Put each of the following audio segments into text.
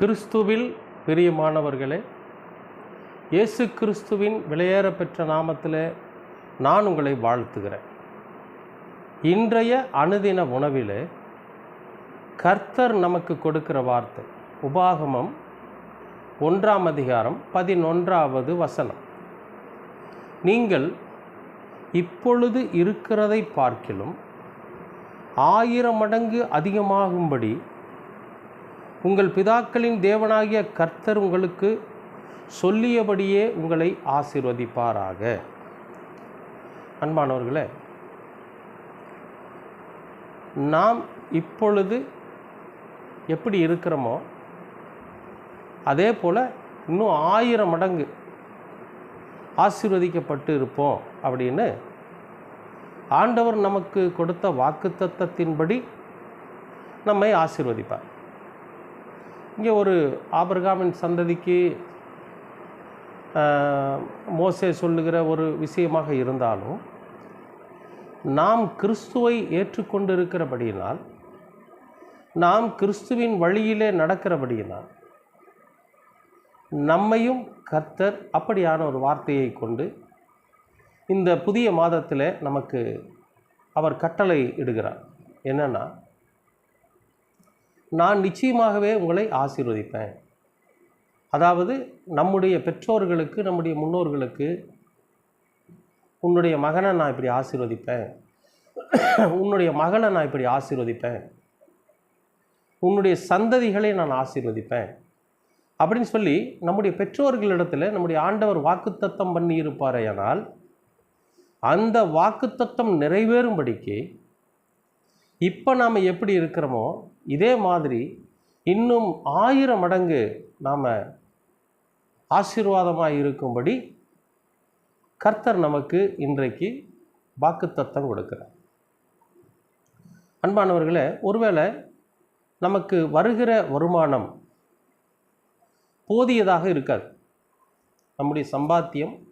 கிறிஸ்துவில் பிரியமானவர்களே இயேசு கிறிஸ்துவின் விலையேற பெற்ற நாமத்தில் நான் உங்களை வாழ்த்துகிறேன். இன்றைய அனுதின உணவிலே கர்த்தர் நமக்கு கொடுக்கிற வார்த்தை உபாகமம் ஒன்றாம் அதிகாரம் பதினொன்றாவது வசனம். நீங்கள் இப்பொழுது இருக்கிறதை பார்க்கிலும் ஆயிரம் மடங்கு அதிகமாகும்படி உங்கள் பிதாக்களின் தேவனாகிய கர்த்தர் உங்களுக்கு சொல்லியபடியே உங்களை ஆசிர்வதிப்பாராக. அன்பானவர்களே நாம் இப்பொழுது எப்படி இருக்கிறோமோ அதே போல் இன்னும் ஆயிரம் மடங்கு ஆசீர்வதிக்கப்பட்டு இருப்போம் அப்படின்னு ஆண்டவர் நமக்கு கொடுத்த வாக்குத்தத்தத்தின்படி நம்மை ஆசீர்வதிப்பார். இங்கே ஒரு ஆபிரகாமின் சந்ததிக்கு மோசே சொல்லுகிற ஒரு விஷயமாக இருந்தாலும் நாம் கிறிஸ்துவை ஏற்றுக்கொண்டிருக்கிறபடியினால் நாம் கிறிஸ்துவின் வழியிலே நடக்கிறபடியினால் நம்மையும் கர்த்தர் அப்படியான ஒரு வார்த்தையை கொண்டு இந்த புதிய மாதத்தில் நமக்கு அவர் கட்டளை இடுகிறார். என்னென்னா நான் நிச்சயமாகவே உங்களை ஆசீர்வதிப்பேன். அதாவது நம்முடைய பெற்றோர்களுக்கு நம்முடைய முன்னோர்களுக்கு உன்னுடைய மகனை நான் இப்படி ஆசீர்வதிப்பேன். உன்னுடைய மகளை நான் இப்படி ஆசீர்வதிப்பேன். உன்னுடைய சந்ததிகளை நான் ஆசீர்வதிப்பேன். அப்படின்னு சொல்லி நம்முடைய பெற்றோர்களிடத்தில் நம்முடைய ஆண்டவர் வாக்குத்தத்தம் பண்ணியிருப்பாரையானால் அந்த வாக்குத்தத்தம் நிறைவேறும்படிக்கு இப்போ நாம் எப்படி இருக்கிறோமோ இதே மாதிரி இன்னும் ஆயிரம் மடங்கு நாம் ஆசீர்வாதமாக இருக்கும்படி கர்த்தர் நமக்கு இன்றைக்கு வாக்குத்தத்தம் கொடுக்கிறார். அன்பானவர்களே ஒருவேளை நமக்கு வருகிற வருமானம் போதியதாக இருக்காது. நம்முடைய சம்பாத்தியம்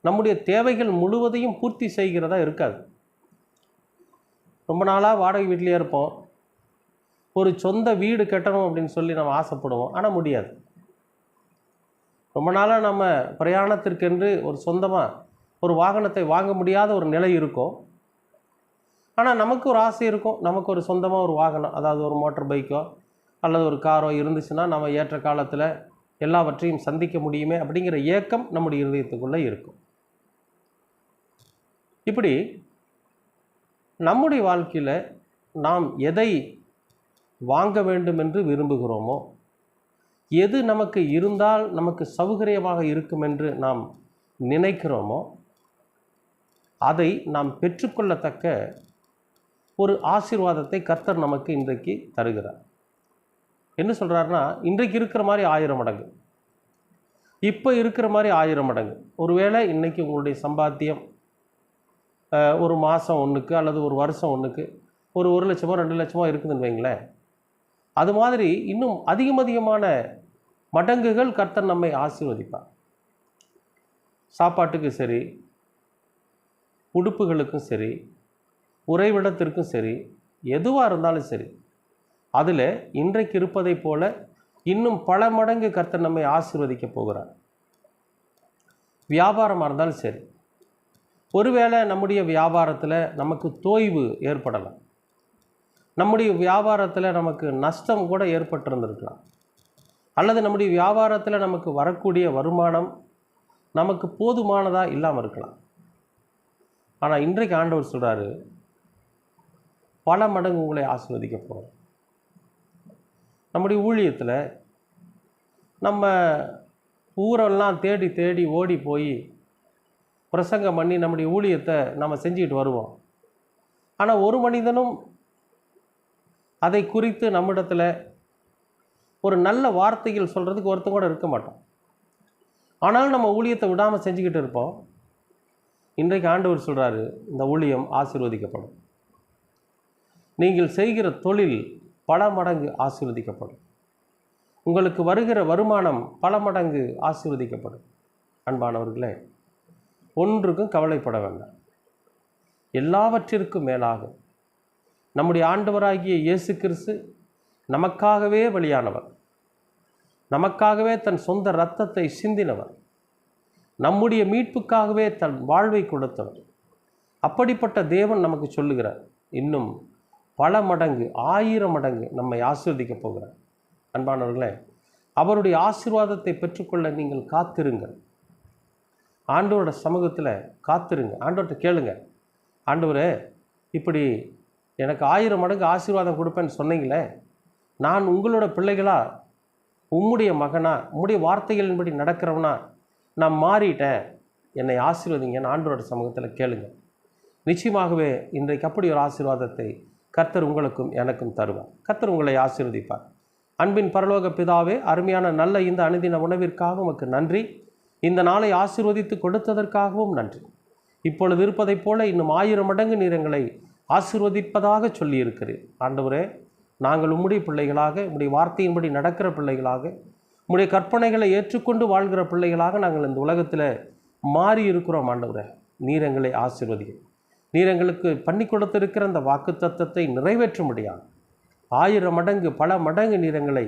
நம்முடைய தேவைகள் முழுவதையும் பூர்த்தி செய்கிறதா இருக்காது. ரொம்ப நாளாக வாடகை வீட்டிலே இருப்போம். ஒரு சொந்த வீடு கட்டணும் அப்படின்னு சொல்லி நம்ம ஆசைப்படுவோம். ஆனால் முடியாது. ரொம்ப நாளாக நம்ம பிரயாணத்திற்கென்று ஒரு சொந்தமாக ஒரு வாகனத்தை வாங்க முடியாத ஒரு நிலை இருக்கும். ஆனால் நமக்கு ஒரு ஆசை இருக்கும். நமக்கு ஒரு சொந்தமாக ஒரு வாகனம் அதாவது ஒரு மோட்டர் பைக்கோ அல்லது ஒரு காரோ இருந்துச்சுன்னா நம்ம ஏற்ற காலத்தில் எல்லாவற்றையும் சந்திக்க முடியுமே அப்படிங்கிற ஏக்கம் நம்முடைய இருதயத்துக்குள்ளே இருக்கும். இப்படி நம்முடைய வாழ்க்கையில் நாம் எதை வாங்க வேண்டும் என்று விரும்புகிறோமோ? எது நமக்கு இருந்தால் நமக்கு சௌகரியமாக இருக்கும் என்று நாம் நினைக்கிறோமோ? அதை நாம் பெற்றுக்கொள்ளத்தக்க ஒரு ஆசீர்வாதத்தை கர்த்தர் நமக்கு இன்றைக்கு தருகிறார். என்ன சொல்கிறாருன்னா இன்றைக்கு இருக்கிற மாதிரி ஆயிரம் மடங்கு. இப்போ இருக்கிற மாதிரி ஆயிரம் மடங்கு. ஒருவேளை இன்றைக்கி உங்களுடைய சம்பாத்தியம் ஒரு மாதம் ஒன்றுக்கு அல்லது ஒரு வருஷம் ஒன்றுக்கு ஒரு ஒரு லட்சமோ ரெண்டு லட்சமோ இருக்குதுன்னு வைங்களேன். அது மாதிரி இன்னும் அதிகம் அதிகமான மடங்குகள் கர்த்தர் நம்மை ஆசீர்வதிப்பார். சாப்பாட்டுக்கு சரி உடுப்புகளுக்கும் சரி உறைவிடத்திற்கும் சரி எதுவாக இருந்தாலும் சரி அதில் இன்றைக்கு இருப்பதைப் போல இன்னும் பல மடங்கு கர்த்தர் நம்மை ஆசீர்வதிக்க போகிறார். வியாபாரமாக இருந்தாலும் சரி ஒருவேளை நம்முடைய வியாபாரத்தில் நமக்கு தோய்வு ஏற்படலாம். நம்முடைய வியாபாரத்தில் நமக்கு நஷ்டம் கூட ஏற்பட்டிருந்திருக்கலாம். அல்லது நம்முடைய வியாபாரத்தில் நமக்கு வரக்கூடிய வருமானம் நமக்கு போதுமானதாக இல்லாமல் இருக்கலாம். ஆனால் இன்றைக்கு ஆண்டவர் சொல்கிறாரு பல மடங்கு உங்களை ஆசீர்வதிக்க போகிறோம் நம்முடைய ஊழியத்தில் நம்ம ஊரெல்லாம் தேடி தேடி ஓடி போய் பிரசங்கம் பண்ணி நம்முடைய ஊழியத்தை நம்ம செஞ்சுக்கிட்டு வருவோம். ஆனால் ஒரு மனிதனும் அதை குறித்து நம்மிடத்தில் ஒரு நல்ல வார்த்தைகள் சொல்கிறதுக்கு ஒருத்தன் கூட இருக்க மாட்டோம் ஆனாலும் நம்ம ஊழியத்தை விடாமல் செஞ்சுக்கிட்டு இருப்போம். இன்றைக்கு ஆண்டவர் சொல்கிறாரு இந்த ஊழியம் ஆசீர்வதிக்கப்படும். நீங்கள் செய்கிற தொழில் பல மடங்கு ஆசீர்வதிக்கப்படும். உங்களுக்கு வருகிற வருமானம் பல மடங்கு ஆசீர்வதிக்கப்படும். அன்பானவர்களே ஒன்றுக்கும் கவலைப்பட வேண்டாம். எல்லாவற்றிற்கும் மேலாகும் நம்முடைய ஆண்டவராகிய இயேசு கிறிஸ்து நமக்காகவே வழியானவர் நமக்காகவே தன் சொந்த இரத்தத்தை சிந்தினவர். நம்முடைய மீட்புக்காகவே தன் வாழ்வை கொடுத்தவர். அப்படிப்பட்ட தேவன் நமக்கு சொல்லுகிறார் இன்னும் பல மடங்கு ஆயிரம் மடங்கு நம்மை ஆசீர்வதிக்கப் போகிறார். அன்பானவர்களே அவருடைய ஆசீர்வாதத்தை பெற்றுக்கொள்ள நீங்கள் காத்திருங்கள். ஆண்டவரோட சமூகத்தில் காத்திருங்க. ஆண்டவர்கிட்ட கேளுங்க. ஆண்டவரே இப்படி எனக்கு ஆயிரம் மடங்கு ஆசீர்வாதம் கொடுப்பேன்னு சொன்னீங்களே நான் உங்களோட பிள்ளைகளா உம்முடைய மகனா உம்முடைய வார்த்தைகளின்படி நடக்கிறவனா நான் மாறிட்டேன். என்னை ஆசீர்வதிங்கன்னு ஆண்டோட சமூகத்தில் கேளுங்க. நிச்சயமாகவே இன்றைக்கு அப்படி ஒரு ஆசீர்வாதத்தை கர்த்தர் உங்களுக்கும் எனக்கும் தருவார். கர்த்தர் உங்களை ஆசீர்வதிப்பார். அன்பின் பரலோக பிதாவே அருமையான நல்ல இந்த அனுதின உணவிற்காக உமக்கு நன்றி. இந்த நாளை ஆசீர்வதித்து கொடுத்ததற்காகவும் நன்றி. இப்பொழுது இருப்பதைப் போல இன்னும் ஆயிரம் மடங்கு நீர் எங்களை ஆசிர்வதிப்பதாக சொல்லியிருக்கிறேன். ஆண்டவரே நாங்கள் உம்முடைய பிள்ளைகளாக உம்முடைய வார்த்தையின்படி நடக்கிற பிள்ளைகளாக உம்முடைய கற்பனைகளை ஏற்றுக்கொண்டு வாழ்கிற பிள்ளைகளாக நாங்கள் இந்த உலகத்தில் மாறி இருக்கிறோம் ஆண்டவரே. நீர் எங்களை நீரங்களுக்கு நீர் எங்களுக்கு பண்ணி கொடுத்திருக்கிற அந்த வாக்குத்தத்தத்தை நிறைவேற்ற முடியாது ஆயிரம் மடங்கு பல மடங்கு நீர் எங்களை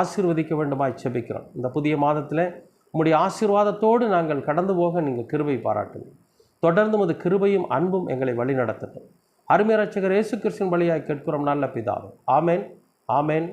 ஆசீர்வதிக்க வேண்டுமாய் செபிக்கிறோம். இந்த புதிய மாதத்தில் உம்முடைய ஆசீர்வாதத்தோடு நாங்கள் கடந்து போக நீங்கள் கிருபை பாராட்டுங்க தொடர்ந்து உமது கிருபையும் அன்பும் எங்களை வழிநடத்தட்டும். அருமை ரட்சகர் இயேசு கிறிஸ்துவின் வழியாய் கேட்கிறோம் நல்ல பிதாவே. ஆமேன் ஆமேன்.